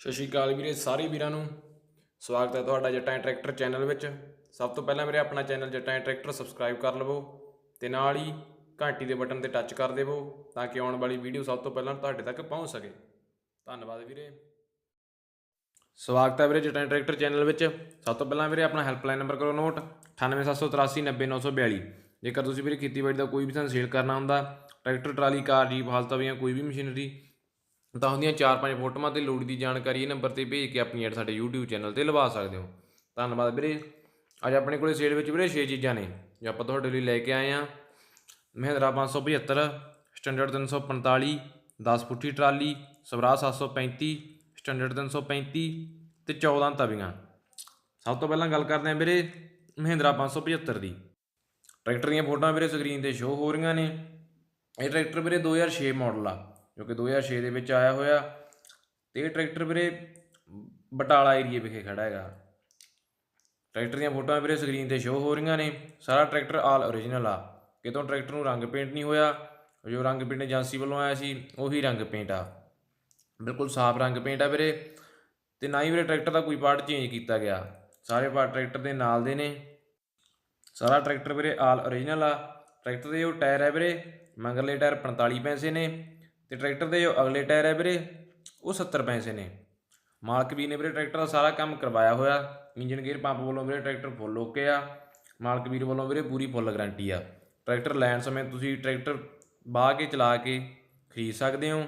ਸਤਿ ਸ਼੍ਰੀ ਅਕਾਲ ਵੀਰੇ, ਸਾਰੇ ਵੀਰਾਂ ਨੂੰ। ਸਵਾਗਤ ਹੈ ਤੁਹਾਡਾ ਜੱਟਾਂ ਟਰੈਕਟਰ ਚੈਨਲ ਵਿੱਚ। ਸਭ ਤੋਂ ਪਹਿਲਾਂ ਮੇਰੇ ਆਪਣਾ ਚੈਨਲ ਜੱਟਾਂ ਟਰੈਕਟਰ ਸਬਸਕ੍ਰਾਈਬ ਕਰ ਲਵੋ ਤੇ ਨਾਲ ਹੀ ਘੰਟੀ ਦੇ ਬਟਨ ਤੇ ਟੱਚ ਕਰ ਦੇਵੋ ਤਾਂ ਕਿ ਆਉਣ ਵਾਲੀ ਵੀਡੀਓ ਸਭ ਤੋਂ ਪਹਿਲਾਂ ਤੁਹਾਡੇ ਤੱਕ ਪਹੁੰਚ ਸਕੇ। ਧੰਨਵਾਦ ਵੀਰੇ। ਸਵਾਗਤ ਹੈ ਵੀਰੇ ਜੱਟਾਂ ਟਰੈਕਟਰ ਚੈਨਲ ਵਿੱਚ। ਸਭ ਤੋਂ ਪਹਿਲਾਂ ਵੀਰੇ, ਆਪਣਾ ਹੈਲਪਲਾਈਨ ਨੰਬਰ ਕਰੋ ਨੋਟ 9878390942 ਜੇਕਰ ਤੁਸੀਂ ਵੀਰੇ ਖੇਤੀਬਾੜੀ ਦਾ ਕੋਈ ਵੀ ਸਾਨੂੰ ਸੇਲ ਕਰਨਾ ਹੁੰਦਾ, ਟਰੈਕਟਰ, ਟਰਾਲੀ, ਕਾਰ, ਜੀਪ ਹਾਲਤਾਂ ਜਾਂ ਕੋਈ ਵੀ ਮਸ਼ੀਨਰੀ ਤਾਂ ਉਹਦੀਆਂ 4-5 ਫੋਟੋਆਂ ਤੇ ਲੋੜ ਦੀ ਜਾਣਕਾਰੀ ਇਹ ਨੰਬਰ ਤੇ ਭੇਜ ਕੇ ਆਪਣੀ ਐਡ ਸਾਡੇ YouTube ਚੈਨਲ ਤੇ ਲਵਾ ਸਕਦੇ ਹੋ। ਧੰਨਵਾਦ ਵੀਰੇ। ਅੱਜ ਆਪਣੇ ਕੋਲੇ ਸੇਲ ਵਿੱਚ ਵੀਰੇ 6 ਚੀਜ਼ਾਂ ਨੇ, ਜੋ ਆਪਾਂ ਤੁਹਾਡੇ ਲਈ ਲੈ ਕੇ ਆਏ ਆ ਮਹਿੰਦਰਾ 575 ਸਟੈਂਡਰਡ 345 10 ਫੁੱਟੀ ਟਰਾਲੀ, ਸਵਰਾਜ 735 ਸਟੈਂਡਰਡ 335 ਤੇ 14 ਤਵੀਆਂ। ਸਭ ਤੋਂ ਪਹਿਲਾਂ ਗੱਲ ਕਰਦੇ ਹਾਂ ਵੀਰੇ ਮਹਿੰਦਰਾ 575 ਦੀ। ਟਰੈਕਟਰ ਦੀਆਂ ਫੋਟੋਆਂ ਵੀਰੇ ਸਕਰੀਨ ਤੇ ਸ਼ੋ ਹੋ ਰਹੀਆਂ ਨੇ। ਇਹ ਟਰੈਕਟਰ ਵੀਰੇ 2006 ਮਾਡਲ ਆ। ਜੋ ਕਿ 2006 ਦੇ ਵਿੱਚ ਆਇਆ ਹੋਇਆ ਤੇ ਇਹ ਟਰੈਕਟਰ ਵੀਰੇ ਬਟਾਲਾ ਏਰੀਏ ਵਿਖੇ ਖੜਾ ਹੈਗਾ। ਟਰੈਕਟਰ ਦੀਆਂ ਫੋਟੋਆਂ ਵੀਰੇ ਸਕਰੀਨ ਤੇ ਸ਼ੋ ਹੋ ਰਹੀਆਂ ਨੇ। ਸਾਰਾ ਟਰੈਕਟਰ ਆਲ ਓਰੀਜਨਲ ਆ। ਕਿਤੋਂ ਟਰੈਕਟਰ ਨੂੰ ਰੰਗ ਪੇਂਟ ਨਹੀਂ ਹੋਇਆ। ਜੋ ਰੰਗ ਪੇਂਟ ਏਜੰਸੀ ਵੱਲੋਂ ਆਇਆ ਸੀ, ਉਹੀ ਰੰਗ ਪੇਂਟ ਆ। ਬਿਲਕੁਲ ਸਾਫ਼ ਰੰਗ ਪੇਂਟ ਆ ਵੀਰੇ। ਤੇ ਨਾ ਹੀ ਵੀਰੇ ਟਰੈਕਟਰ ਦਾ ਕੋਈ ਪਾਰਟ ਚੇਂਜ ਕੀਤਾ ਗਿਆ। ਸਾਰੇ ਪਾਰਟ ਟਰੈਕਟਰ ਦੇ ਨਾਲ ਦੇ ਨੇ। ਸਾਰਾ ਟਰੈਕਟਰ ਵੀਰੇ ਆਲ ਓਰੀਜਨਲ ਆ। ਟਰੈਕਟਰ ਦੇ ਉਹ ਟਾਇਰ ਹੈ ਵੀਰੇ। ਮਗਰਲੇ ਟਾਇਰ 45 ਪੈਸੇ ਨੇ। ਤੇ ਟਰੈਕਟਰ ਦੇ ਜੋ ਅਗਲੇ ਟਾਇਰ ਹੈ ਵੀਰੇ, ਉਹ 70 ਪੈਸੇ ਨੇ। ਮਾਲਕ ਵੀ ਨੇ ਵੀਰੇ ਟਰੈਕਟਰ ਦਾ ਸਾਰਾ ਕੰਮ ਕਰਵਾਇਆ ਹੋਇਆ। ਇੰਜਨ ਗੇਅਰ ਪੰਪ ਵੱਲੋਂ ਵੀਰੇ ਟਰੈਕਟਰ ਫੁੱਲ ਓਕੇ ਆ। ਮਾਲਕ ਵੀਰ ਵੱਲੋਂ ਵੀਰੇ ਪੂਰੀ ਫੁੱਲ ਗਾਰੰਟੀ ਆ। ਟਰੈਕਟਰ ਲੈਣ ਸਮੇਂ ਤੁਸੀਂ ਟਰੈਕਟਰ ਬਾਹ ਕੇ, ਚਲਾ ਕੇ ਖਰੀਦ ਸਕਦੇ ਹੋ।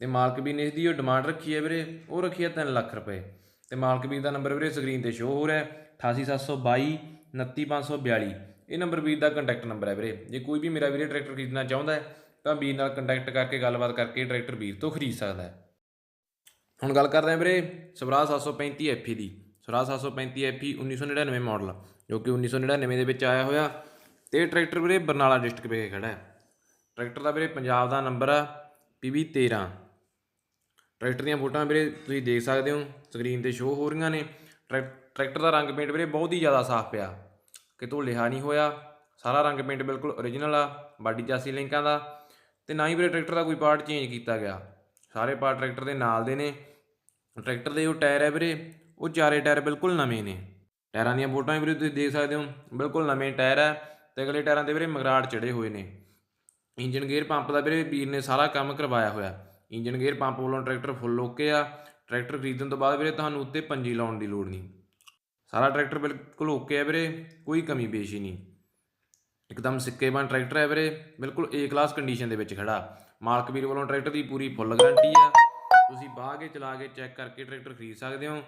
ਤੇ ਮਾਲਕ ਵੀਰ ਨੇ ਇਸ ਦੀ ਜੋ ਡਿਮਾਂਡ ਰੱਖੀ ਹੈ ਵੀਰੇ, ਉਹ ਰੱਖੀ ਹੈ 3 ਲੱਖ ਰੁਪਏ। ਤੇ ਮਾਲਕ ਵੀਰ ਦਾ ਨੰਬਰ ਵੀਰੇ ਸਕਰੀਨ ਤੇ ਸ਼ੋ ਹੋ ਰਿਹਾ ਹੈ। 88722 29542 ਇਹ ਨੰਬਰ ਵੀਰ ਦਾ ਕੰਟੈਕਟ ਨੰਬਰ ਹੈ ਵੀਰੇ। ਜੇ ਕੋਈ ਵੀ ਮੇਰਾ ਵੀਰੇ ਟਰੈਕਟਰ ਖਰੀਦਣਾ ਚਾਹੁੰਦਾ ਹੈ ਤਾਂ ਵੀਰ ਨਾਲ ਕੰਟੈਕਟ ਕਰਕੇ ਗੱਲਬਾਤ ਕਰਕੇ ਟਰੈਕਟਰ ਵੀਰ ਤੋਂ ਖਰੀਦ ਸਕਦਾ ਹੈ। ਹੁਣ ਗੱਲ ਕਰਦੇ ਹਾਂ ਵੀਰੇ ਸਵਰਾਜ 735 FE ਦੀ। ਸਵਰਾਜ 735 FE 1999 ਮਾਡਲ, ਜੋ ਕਿ 1999 ਦੇ ਵਿੱਚ ਆਇਆ ਹੋਇਆ ਤੇ ਟਰੈਕਟਰ ਵੀਰੇ ਬਰਨਾਲਾ ਡਿਸਟ੍ਰਿਕਟ ਵਿਖੇ ਖੜਾ ਹੈ। ਟਰੈਕਟਰ ਦਾ ਵੀਰੇ ਪੰਜਾਬ ਦਾ ਨੰਬਰ ਆ PB 13 ਟਰੈਕਟਰ ਦੀਆਂ ਫੋਟੋਆਂ ਵੀਰੇ ਤੁਸੀਂ ਦੇਖ ਸਕਦੇ ਹੋ ਸਕਰੀਨ ਤੇ ਸ਼ੋ ਹੋ ਰਹੀਆਂ ਨੇ। ਟਰੈਕ- ਟਰੈਕਟਰ ਦਾ ਰੰਗ ਪੇਂਟ ਵੀਰੇ ਬਹੁਤ ਹੀ ਜ਼ਿਆਦਾ ਸਾਫ਼ ਪਿਆ। ਕਿਤੋਂ ਲਿਹਾ ਨਹੀਂ ਹੋਇਆ, ਸਾਰਾ ਰੰਗ ਪੇਂਟ ਬਿਲਕੁਲ ਓਰੀਜਨਲ ਆ, ਬਾਡੀ ਚਾਸੀ ਲਿੰਕਾਂ ਦਾ। ਤੇ ਨਾ ਹੀ ਵੀਰੇ ਟਰੈਕਟਰ ਦਾ ਕੋਈ ਪਾਰਟ ਚੇਂਜ ਕੀਤਾ ਗਿਆ। ਸਾਰੇ ਪਾਰਟ ਟਰੈਕਟਰ ਦੇ ਨਾਲ ਦੇ ਨੇ। ਟਰੈਕਟਰ ਦੇ ਜੋ ਟਾਇਰ ਹੈ ਵੀਰੇ, ਉਹ ਚਾਰੇ ਟਾਇਰ ਬਿਲਕੁਲ ਨਵੇਂ ਨੇ। ਟਾਇਰਾਂ ਦੀਆਂ ਫੋਟੋਆਂ ਵੀਰੇ ਤੁਸੀਂ ਦੇਖ ਸਕਦੇ ਹੋ, ਬਿਲਕੁਲ ਨਵੇਂ ਟਾਇਰ ਹੈ ਤੇ ਅਗਲੇ ਟਾਇਰਾਂ ਦੇ ਵੀਰੇ ਮਗਰਾੜ ਚੜੇ ਹੋਏ ਨੇ। ਇੰਜਨ ਗੇਅਰ ਪੰਪ ਦਾ ਵੀਰੇ ਵੀਰ ਨੇ ਸਾਰਾ ਕੰਮ ਕਰਵਾਇਆ ਹੋਇਆ। ਇੰਜਨ ਗੇਅਰ ਪੰਪ ਵੱਲੋਂ ਟਰੈਕਟਰ ਫੁੱਲ ਓਕੇ ਆ। ਟਰੈਕਟਰ ਖਰੀਦਣ ਤੋਂ ਬਾਅਦ ਵੀਰੇ ਤੁਹਾਨੂੰ ਉੱਤੇ ਪੰਜੀ ਲਾਉਣ ਦੀ ਲੋੜ ਨਹੀਂ। ਸਾਰਾ ਟਰੈਕਟਰ ਬਿਲਕੁਲ ਓਕੇ ਹੈ ਵੀਰੇ, ਕੋਈ ਕਮੀ ਪੇਸ਼ੀ ਨਹੀਂ। ਇੱਕਦਮ ਸਿੱਕੇਬਨ ਟਰੈਕਟਰ ਹੈ ਵੀਰੇ। ਬਿਲਕੁਲ ਏ ਕਲਾਸ ਕੰਡੀਸ਼ਨ ਦੇ ਵਿੱਚ ਖੜਾ। ਮਾਲਕ ਵੀਰ ਵੱਲੋਂ ਟਰੈਕਟਰ ਦੀ ਪੂਰੀ ਫੁੱਲ ਗਾਰੰਟੀ ਆ। ਤੁਸੀਂ ਬਾਹ ਕੇ ਚਲਾ ਕੇ ਚੈੱਕ ਕਰਕੇ ਟਰੈਕਟਰ ਖਰੀਦ ਸਕਦੇ ਹੋ।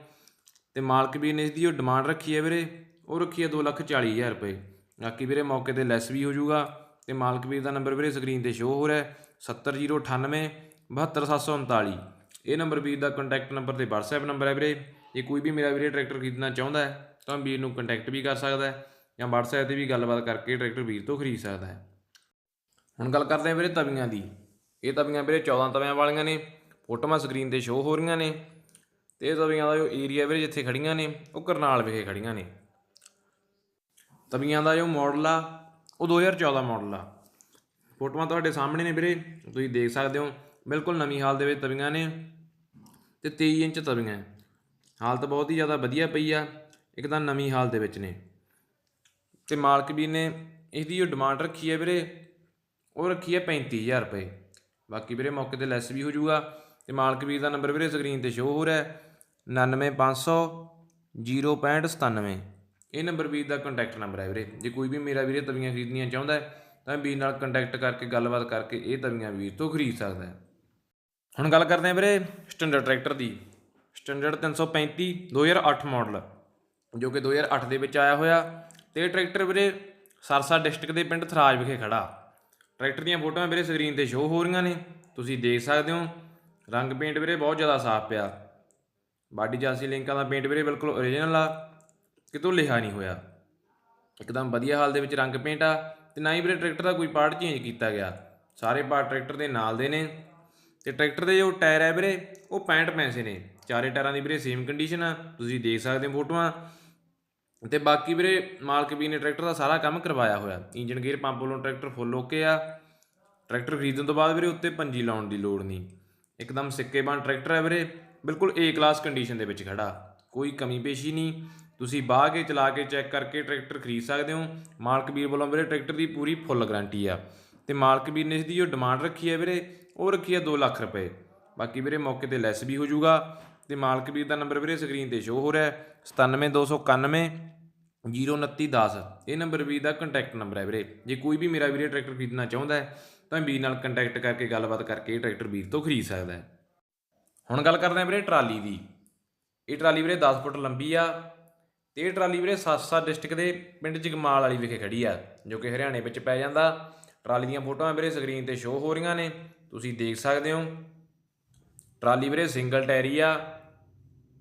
ਤੇ ਮਾਲਕ ਵੀਰ ਨੇ ਇਸ ਦੀ ਜੋ ਡਿਮਾਂਡ ਰੱਖੀ ਹੈ ਵੀਰੇ, ਉਹ ਰੱਖੀ ਹੈ 240000 ਰੁਪਏ। ਬਾਕੀ ਵੀਰੇ ਮੌਕੇ ਤੇ ਲੈਸ ਵੀ ਹੋ ਜਾਊਗਾ। ਤੇ ਮਾਲਕ ਵੀਰ ਦਾ ਨੰਬਰ ਵੀਰੇ ਸਕਰੀਨ ਤੇ ਸ਼ੋ ਹੋ ਰਿਹਾ ਹੈ। 70098 72739 ਇਹ ਨੰਬਰ ਵੀਰ ਦਾ ਕੰਟੈਕਟ ਨੰਬਰ ਤੇ WhatsApp ਨੰਬਰ ਹੈ ਵੀਰੇ। ਜੇ ਕੋਈ ਵੀ ਮੇਰਾ ਵੀਰੇ ਟਰੈਕਟਰ ਖਰੀਦਣਾ ਚਾਹੁੰਦਾ ਹੈ, ਤਾਂ ਵੀਰ ਨੂੰ ਕੰਟੈਕਟ ਵੀ ਕਰ ਸਕਦਾ ਹੈ। ਜਾਂ WhatsApp ਤੇ ਵੀ ਗੱਲਬਾਤ ਕਰਕੇ ਟਰੈਕਟਰ ਵੀਰ ਤੋਂ ਖਰੀਦ ਸਕਦਾ ਹੈ। ਹੁਣ ਗੱਲ ਕਰਦੇ ਹਾਂ ਵੀਰੇ ਤਵੀਆਂ ਦੀ। ਇਹ ਤਵੀਆਂ ਵੀਰੇ 14 ਤਵਿਆਂ ਵਾਲੀਆਂ ਨੇ, ਫੋਟੋਆਂ ਸਕਰੀਨ ਤੇ ਸ਼ੋ ਹੋ ਰਹੀਆਂ ਨੇ ਤੇ ਇਹ ਤਵੀਆਂ ਦਾ ਜੋ ਏਰੀਆ ਵੀਰੇ ਜਿੱਥੇ ਖੜੀਆਂ ਨੇ, ਉਹ ਕਰਨਾਲ ਵਿਖੇ ਖੜੀਆਂ ਨੇ। ਤਵੀਆਂ ਦਾ ਜੋ ਮਾਡਲ ਆ, ਉਹ 2014 ਮਾਡਲ ਆ। ਫੋਟੋਆਂ ਤੁਹਾਡੇ ਸਾਹਮਣੇ ਨੇ ਵੀਰੇ, ਤੁਸੀਂ ਦੇਖ ਸਕਦੇ ਹੋ, ਬਿਲਕੁਲ ਨਵੀਂ ਹਾਲ ਦੇ ਵਿੱਚ ਤਵੀਆਂ ਨੇ ਤੇ 23 ਇੰਚ ਤਵੀਆਂ ਹਾਲਤ ਬਹੁਤ ਹੀ ਜ਼ਿਆਦਾ ਵਧੀਆ ਪਈ ਆ, ਇੱਕ ਤਾਂ ਨਵੀਂ ਹਾਲ ਦੇ ਵਿੱਚ ਨੇ। ਤੇ ਮਾਲਕ ਵੀਰ ਨੇ ਇਹਦੀ ਜੋ ਡਿਮਾਂਡ ਰੱਖੀ ਹੈ ਵੀਰੇ। ਉਹ ਰੱਖੀ ਹੈ 35000 ਰੁਪਏ। ਬਾਕੀ ਵੀਰੇ ਮੌਕੇ ਤੇ ਲੈਸ ਵੀ ਹੋ ਜਾਊਗਾ। ਤੇ ਮਾਲਕ ਵੀਰ ਦਾ ਨੰਬਰ ਵੀਰੇ ਸਕਰੀਨ ਤੇ ਸ਼ੋ ਹੋ ਰਿਹਾ ਹੈ। 99500 06597 ਇਹ ਨੰਬਰ ਵੀਰ ਦਾ ਕੰਟੈਕਟ ਨੰਬਰ ਹੈ ਵੀਰੇ। ਜੇ ਕੋਈ ਵੀ ਮੇਰਾ ਵੀਰੇ ਤਵੀਆਂ ਖਰੀਦਣੀਆਂ ਚਾਹੁੰਦਾ ਹੈ, ਤਾਂ ਵੀਰ ਨਾਲ ਕੰਟੈਕਟ ਕਰਕੇ ਗੱਲਬਾਤ ਕਰਕੇ ਇਹ ਤਵੀਆਂ ਵੀਰ ਤੋਂ ਖਰੀਦ ਸਕਦਾ ਹੈ। ਹੁਣ ਗੱਲ ਕਰਦੇ ਹਾਂ ਵੀਰੇ ਸਟੈਂਡਰਡ ਟਰੈਕਟਰ ਦੀ। ਸਟੈਂਡਰਡ 335 2008 ਮਾਡਲ ਜੋ ਕਿ 2008 ਦੇ ਵਿੱਚ ਆਇਆ ਹੋਇਆ। ਤੇ ਟਰੈਕਟਰ ਵੀਰੇ ਸਰਸਾ ਡਿਸਟ੍ਰਿਕਟ ਦੇ ਪਿੰਡ ਥਰਾਜ ਵਿਖੇ ਖੜਾ। ਟਰੈਕਟਰ ਦੀਆਂ ਫੋਟੋਆਂ ਵੀਰੇ ਸਕਰੀਨ ਤੇ ਸ਼ੋ ਹੋ ਰਹੀਆਂ ਨੇ। ਤੁਸੀਂ ਦੇਖ ਸਕਦੇ ਹੋ, ਰੰਗ ਪੇਂਟ ਵੀਰੇ ਬਹੁਤ ਜ਼ਿਆਦਾ ਸਾਫ਼ ਪਿਆ। ਬਾਡੀ ਜਾਸੀ ਲਿੰਕਾਂ ਦਾ ਪੇਂਟ ਵੀਰੇ ਬਿਲਕੁਲ ਓਰੀਜਨਲ ਆ, ਕਿਤੋਂ ਲਿਖਾ ਨਹੀਂ ਹੋਇਆ। ਇੱਕਦਮ ਵਧੀਆ ਹਾਲ ਦੇ ਵਿੱਚ ਰੰਗ ਪੇਂਟ ਆ ਤੇ ਨਾ ਹੀ ਵੀਰੇ ਟਰੈਕਟਰ ਦਾ ਕੋਈ ਪਾਰਟ ਚੇਂਜ ਕੀਤਾ ਗਿਆ। ਸਾਰੇ ਪਾਰਟ ਟਰੈਕਟਰ ਦੇ ਨਾਲ ਦੇ ਨੇ। ਤੇ ਟਰੈਕਟਰ ਦੇ ਜੋ ਟਾਇਰ ਹੈ ਵੀਰੇ, ਉਹ 65 ਪੈਸੇ ਨੇ। ਚਾਰੇ ਟਾਇਰਾਂ ਦੀ ਵੀਰੇ ਸੇਮ ਕੰਡੀਸ਼ਨ ਆ। ਤੁਸੀਂ ਦੇਖ ਸਕਦੇ ਹੋ ਫੋਟੋਆਂ। ਤੇ ਬਾਕੀ ਵੀਰੇ ਮਾਲਕ ਵੀ ਨੇ ਟਰੈਕਟਰ ਦਾ ਸਾਰਾ ਕੰਮ ਕਰਵਾਇਆ ਹੋਇਆ। ਇੰਜਨ ਗੇਅਰ ਪੰਪ ਵੱਲੋਂ ਟਰੈਕਟਰ ਫੁੱਲ ਓਕੇ ਆ। ਟਰੈਕਟਰ ਖਰੀਦਣ ਤੋਂ ਬਾਅਦ ਵੀਰੇ ਉੱਤੇ ਪੰਜੀ ਲਾਉਣ ਦੀ ਲੋੜ ਨਹੀਂ। ਇੱਕਦਮ ਸਿੱਕੇ ਬਣ ਟਰੈਕਟਰ ਹੈ ਵੀਰੇ, ਬਿਲਕੁਲ ਏ ਕਲਾਸ ਕੰਡੀਸ਼ਨ ਦੇ ਵਿੱਚ ਖੜਾ। ਕੋਈ ਕਮੀ ਪੇਸ਼ੀ ਨਹੀਂ। ਤੁਸੀਂ ਬਾਹ ਕੇ ਚਲਾ ਕੇ ਚੈੱਕ ਕਰਕੇ ਟਰੈਕਟਰ ਖਰੀਦ ਸਕਦੇ ਹੋ। ਮਾਲਕ ਵੀਰ ਵੱਲੋਂ ਵੀਰੇ ਟਰੈਕਟਰ ਦੀ ਪੂਰੀ ਫੁੱਲ ਗਾਰੰਟੀ ਆ। ਤੇ ਮਾਲਕ ਵੀਰ ਨੇ ਇਸ ਦੀ ਜੋ ਡਿਮਾਂਡ ਰੱਖੀ ਹੈ ਵੀਰੇ, ਉਹ ਰੱਖੀ ਹੈ 2 ਲੱਖ ਰੁਪਏ। ਬਾਕੀ ਵੀਰੇ ਮੌਕੇ ਤੇ ਲੈਸ ਵੀ ਹੋ ਜਾਊਗਾ। ਤੇ ਮਾਲਕ ਵੀਰ ਦਾ ਨੰਬਰ ਵੀਰੇ ਸਕਰੀਨ ਤੇ ਸ਼ੋ ਹੋ ਰਿਹਾ ਹੈ। 97291 02910 ਇਹ ਨੰਬਰ ਵੀਰ ਦਾ ਕੰਟੈਕਟ ਨੰਬਰ ਹੈ ਵੀਰੇ। ਜੇ ਕੋਈ ਵੀ ਮੇਰਾ ਵੀਰੇ ਟਰੈਕਟਰ ਖਰੀਦਣਾ ਚਾਹੁੰਦਾ ਹੈ, ਤਾਂ ਵੀਰ ਨਾਲ ਕੰਟੈਕਟ ਕਰਕੇ ਗੱਲਬਾਤ ਕਰਕੇ ਇਹ ਟਰੈਕਟਰ ਵੀਰ ਤੋਂ ਖਰੀਦ ਸਕਦਾ ਹੈ। ਹੁਣ ਗੱਲ ਕਰਦੇ ਹਾਂ ਵੀਰੇ ਟਰਾਲੀ ਦੀ। ਇਹ ਟਰਾਲੀ ਵੀਰੇ 10 ਫੁੱਟ ਲੰਬੀ ਆ ਤੇ ਇਹ ਟਰਾਲੀ ਵੀਰੇ ਸਾਸਾ ਡਿਸਟ੍ਰਿਕਟ ਦੇ ਪਿੰਡ ਜਗਮਾਲ ਵਾਲੀ ਵਿਖੇ ਖੜੀ ਆ, ਜੋ ਕਿ ਹਰਿਆਣੇ ਵਿੱਚ ਪੈ ਜਾਂਦਾ। ਟਰਾਲੀ ਦੀਆਂ ਫੋਟੋਆਂ ਵੀਰੇ ਸਕਰੀਨ ਤੇ ਸ਼ੋ ਹੋ ਰਹੀਆਂ ਨੇ, ਤੁਸੀਂ ਦੇਖ ਸਕਦੇ ਹੋ। ਟਰਾਲੀ ਵੀਰੇ ਸਿੰਗਲ ਟਾਇਰੀ ਆ।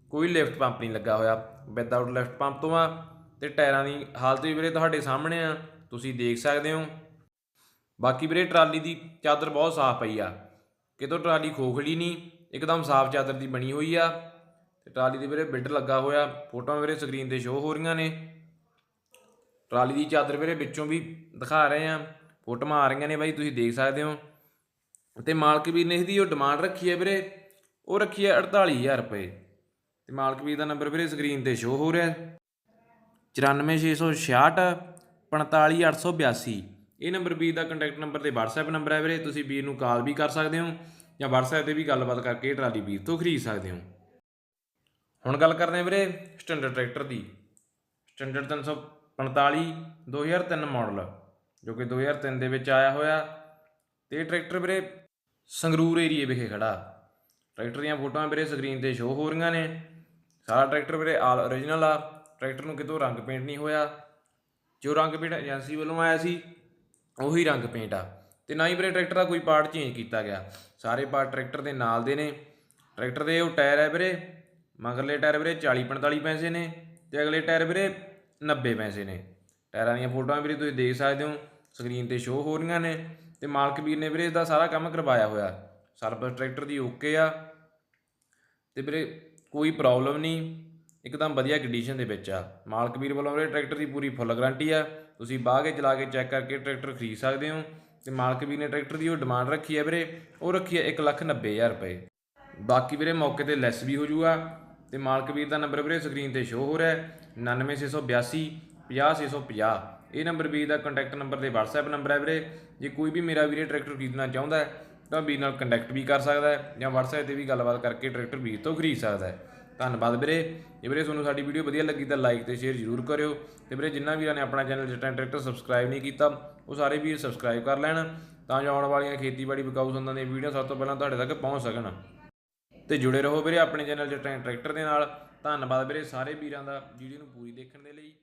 ਕੋਈ ਲਿਫਟ ਪੰਪ ਨਹੀਂ ਲੱਗਾ ਹੋਇਆ। ਵਿਦਆਊਟ ਲਿਫਟ ਪੰਪ ਤੋਂ ਆ। ਤੇ ਟਾਇਰਾਂ ਦੀ ਹਾਲਤ ਵੀ ਵੀਰੇ ਤੁਹਾਡੇ ਸਾਹਮਣੇ ਆ। ਤੁਸੀਂ ਦੇਖ ਸਕਦੇ ਹੋ। ਬਾਕੀ ਵੀਰੇ, ਟਰਾਲੀ ਦੀ ਚਾਦਰ ਬਹੁਤ ਸਾਫ਼ ਪਈ ਆ। ਕਿਤੋਂ ਟਰਾਲੀ ਖੋਖਲੀ ਨਹੀਂ, ਇੱਕਦਮ ਸਾਫ਼ ਚਾਦਰ ਦੀ ਬਣੀ ਹੋਈ ਆ। ਤੇ ਟਰਾਲੀ ਦੇ ਵੀਰੇ ਬਿੱਡ ਲੱਗਾ ਹੋਇਆ। ਫੋਟੋਆਂ ਵੀਰੇ ਸਕਰੀਨ ਤੇ ਸ਼ੋ ਹੋ ਰਹੀਆਂ ਨੇ। ਟਰਾਲੀ ਦੀ ਚਾਦਰ ਵੀਰੇ ਵਿੱਚੋਂ ਵੀ ਦਿਖਾ ਰਹੇ ਆ। ਫੋਟੋਆਂ ਆ ਰਹੀਆਂ ਨੇ ਬਾਈ, ਤੁਸੀਂ ਦੇਖ ਸਕਦੇ ਹੋ। ਤੇ ਮਾਲਕ ਵੀਰ ਨੇ ਇਹਦੀ ਉਹ ਡਿਮਾਂਡ ਰੱਖੀ ਹੈ ਵੀਰੇ। ਉਹ ਰੱਖੀ ਹੈ 48000 ਰੁਪਏ। ਤੇ ਮਾਲਕ ਵੀਰ ਦਾ ਨੰਬਰ ਵੀਰੇ ਸਕਰੀਨ ਤੇ ਸ਼ੋ ਹੋ ਰਿਹਾ ਹੈ। 94666 45882 ਇਹ ਨੰਬਰ ਵੀਰ ਦਾ ਕੰਟੈਕਟ ਨੰਬਰ ਤੇ WhatsApp ਨੰਬਰ ਹੈ ਵੀਰੇ, ਤੁਸੀਂ ਵੀਰ ਨੂੰ ਕਾਲ ਵੀ ਕਰ ਸਕਦੇ ਹੋ ਜਾਂ WhatsApp ਤੇ ਵੀ ਗੱਲਬਾਤ ਕਰਕੇ ਇਹ ਟਰਾਲੀ ਵੀਰ ਤੋਂ ਖਰੀਦ ਸਕਦੇ ਹੋ। ਹੁਣ ਗੱਲ ਕਰਦੇ ਹਾਂ ਵੀਰੇ ਸਟੈਂਡਰਡ ਟਰੈਕਟਰ ਦੀ। ਸਟੈਂਡਰਡ 345 2003 ਮਾਡਲ ਜੋ ਕਿ 2003 ਦੇ ਵਿੱਚ ਆਇਆ ਹੋਇਆ। ਤੇ ਇਹ ਟਰੈਕਟਰ ਵੀਰੇ ਸੰਗਰੂਰ ਏਰੀਏ ਵਿਖੇ ਖੜਾ। ਟਰੈਕਟਰ ਦੀਆਂ ਫੋਟੋਆਂ ਵੀਰੇ ਸਕਰੀਨ ਤੇ ਸ਼ੋ ਹੋ ਰਹੀਆਂ ਨੇ। ਸਾਰਾ ਟਰੈਕਟਰ ਵੀਰੇ ਆਲ origignal ਆ। ਟਰੈਕਟਰ ਨੂੰ ਕਿਤੋਂ ਰੰਗ ਪੇਂਟ ਨਹੀਂ ਹੋਇਆ। ਜੋ ਰੰਗ ਪੇਂਟ ਏਜੰਸੀ ਵੱਲੋਂ ਆਇਆ ਸੀ, ਉਹੀ ਰੰਗ ਪੇਂਟ ਆ। ਤੇ ਨਾ ਹੀ ਵੀਰੇ ਟਰੈਕਟਰ ਦਾ ਕੋਈ ਪਾਰਟ ਚੇਂਜ ਕੀਤਾ ਗਿਆ। ਸਾਰੇ ਪਾਰਟ ਟਰੈਕਟਰ ਦੇ ਨਾਲ ਦੇ ਨੇ। ਟਰੈਕਟਰ ਦੇ ਉਹ ਟਾਇਰ ਹੈ ਵੀਰੇ। ਮਗਰਲੇ ਟਾਇਰ ਵੀਰੇ 40 45 ਪੈਸੇ ਨੇ ਤੇ ਅਗਲੇ ਟਾਇਰ ਵੀਰੇ 90 ਪੈਸੇ ਨੇ। ਟਾਇਰਾਂ ਦੀਆਂ ਫੋਟੋਆਂ ਵੀਰੇ ਤੁਸੀਂ ਦੇਖ ਸਕਦੇ ਹੋ। ਸਕਰੀਨ ਤੇ ਸ਼ੋ ਹੋ ਰਹੀਆਂ ਨੇ। ਤੇ ਮਾਲਕ ਵੀਰ ਨੇ ਵੀਰੇ ਇਹਦਾ ਸਾਰਾ ਕੰਮ ਕਰਵਾਇਆ ਹੋਇਆ। ਸਰਵਿਸ ਟਰੈਕਟਰ ਦੀ ਓਕੇ ਆ। ਤੇ ਵੀਰੇ, ਕੋਈ ਪ੍ਰੋਬਲਮ ਨਹੀਂ। ਇੱਕਦਮ ਵਧੀਆ ਕੰਡੀਸ਼ਨ ਦੇ ਵਿੱਚ ਆ। ਮਾਲਕ ਵੀਰ ਵੱਲੋਂ ਵੀਰੇ ਟਰੈਕਟਰ ਦੀ ਪੂਰੀ ਫੁੱਲ ਗਾਰੰਟੀ ਆ। ਤੁਸੀਂ ਬਾਹ ਕੇ ਚਲਾ ਕੇ ਚੈੱਕ ਕਰਕੇ ਟਰੈਕਟਰ ਖਰੀਦ ਸਕਦੇ ਹੋ। ਤੇ ਮਾਲਕ ਵੀਰ ਨੇ ਟਰੈਕਟਰ ਦੀ ਉਹ ਡਿਮਾਂਡ ਰੱਖੀ ਹੈ ਵੀਰੇ। ਉਹ ਰੱਖੀ ਹੈ 190000 ਰੁਪਏ। ਬਾਕੀ ਵੀਰੇ ਮੌਕੇ ਤੇ ਲੈਸ ਵੀ ਹੋ ਜਾਊਗਾ ਤੇ ਮਾਲਕ ਵੀਰ ਦਾ ਨੰਬਰ ਵੀਰੇ ਸਕਰੀਨ ਤੇ ਸ਼ੋ ਹੋ ਰਿਹਾ ਹੈ। 99682 50650 ਇਹ ਨੰਬਰ ਵੀਰ ਦਾ ਕੰਟੈਕਟ ਨੰਬਰ ਤੇ WhatsApp ਨੰਬਰ ਹੈ ਵੀਰੇ। ਜੇ ਕੋਈ ਵੀ ਮੇਰਾ ਵੀਰੇ ਟਰੈਕਟਰ ਖਰੀਦਣਾ ਚਾਹੁੰਦਾ ਹੈ ਤਾਂ ਵੀਰ ਨਾਲ ਕੰਟੈਕਟ ਵੀ ਕਰ ਸਕਦਾ ਹੈ ਜਾਂ WhatsApp ਤੇ ਵੀ ਗੱਲਬਾਤ ਕਰਕੇ ਟਰੈਕਟਰ ਵੀਰ ਤੋਂ ਖਰੀਦ ਸਕਦਾ ਹੈ। ਧੰਨਵਾਦ ਵੀਰੇ। ਜੇ ਵੀਰੇ ਤੁਹਾਨੂੰ ਸਾਡੀ ਵੀਡੀਓ ਵਧੀਆ ਲੱਗੀ ਤਾਂ ਲਾਈਕ ਤੇ ਸ਼ੇਅਰ ਜ਼ਰੂਰ ਕਰਿਓ। ਤੇ ਵੀਰੇ ਜਿਨ੍ਹਾਂ ਵੀਰਾਂ ਨੇ ਆਪਣਾ ਚੈਨਲ ਜਟਾਂ ਟਰੈਕਟਰ ਸਬਸਕ੍ਰਾਈਬ ਨਹੀਂ ਕੀਤਾ, ਉਹ ਸਾਰੇ ਵੀਰ ਸਬਸਕ੍ਰਾਈਬ ਕਰ ਲੈਣ ਤਾਂ ਜੋ ਆਉਣ ਵਾਲੀਆਂ ਖੇਤੀਬਾੜੀ ਵਿਕਾਊ ਸੰਦਾਂ ਦੀਆਂ ਵੀਡੀਓ ਸਭ ਤੋਂ ਪਹਿਲਾਂ ਤੁਹਾਡੇ ਤੱਕ ਪਹੁੰਚ ਸਕਣ। ਤੇ ਜੁੜੇ ਰਹੋ ਵੀਰੇ ਆਪਣੇ ਚੈਨਲ ਜਟਾਂ ਟਰੈਕਟਰ ਦੇ ਨਾਲ। ਧੰਨਵਾਦ ਵੀਰੇ ਸਾਰੇ ਵੀਰਾਂ ਦਾ ਵੀਡੀਓ ਨੂੰ ਪੂਰੀ ਦੇਖਣ ਦੇ ਲਈ।